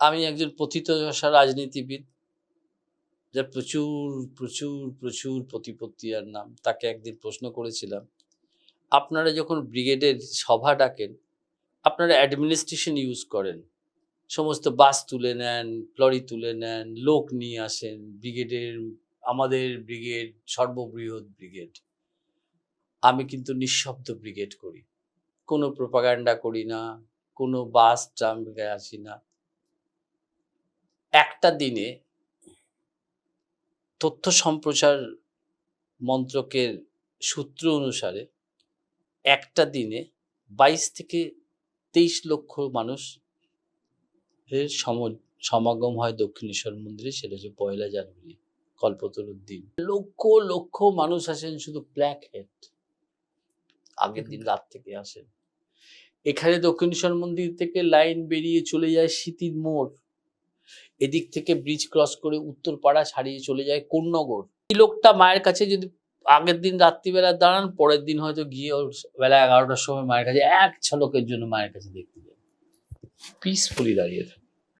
আমি একজন পথিতযশা রাজনীতিবিদ যার প্রচুর প্রচুর প্রচুর প্রতিপত্তি আর নাম, তাকে একদিন প্রশ্ন করেছিলাম, আপনারা যখন ব্রিগেডের সভা ডাকেন, আপনারা অ্যাডমিনিস্ট্রেশন ইউজ করেন, সমস্ত বাস তুলে নেন, লরি তুলে নেন, লোক নিয়ে আসেন, ব্রিগেডের, আমাদের ব্রিগেড, সর্ববৃহৎ ব্রিগেড, আমি কিন্তু নিঃশব্দ ব্রিগেড করি, কোনো প্রোপাগান্ডা করি না, কোনো বাস ট্রামে আসি না। একটা দিনে তথ্য সম্প্রচার মন্ত্রকের সূত্র অনুসারে একটা দিনে বাইশ থেকে তেইশ লক্ষ মানুষ এর সম- সমাগম হয় দক্ষিণেশ্বর মন্দিরে, সেটা হচ্ছে পয়লা জানুয়ারি, কল্পতরুর দিন। লক্ষ লক্ষ মানুষ আসেন শুধু ব্ল্যাক হেড আগের দিন রাত থেকে আসেন। এখানে দক্ষিণেশ্বর মন্দির থেকে লাইন বেরিয়ে চলে যায় স্মৃতির মোড়। এদিক থেকে ব্রিজ ক্রস করে উত্তরপাড়া ছাড়িয়ে চলে যায় কোন্নগর। এই লোকটা মায়ের কাছে যদি আগের দিন রাত্রিবেলা দাঁড়ান, পরের দিন হয়তো গিয়ে ওর বেলা এগারোটার সময় মায়ের কাছে এক ছলকের জন্য মায়ের কাছে দেখতে যায়। পিসফুলি দাঁড়িয়ে থাকে।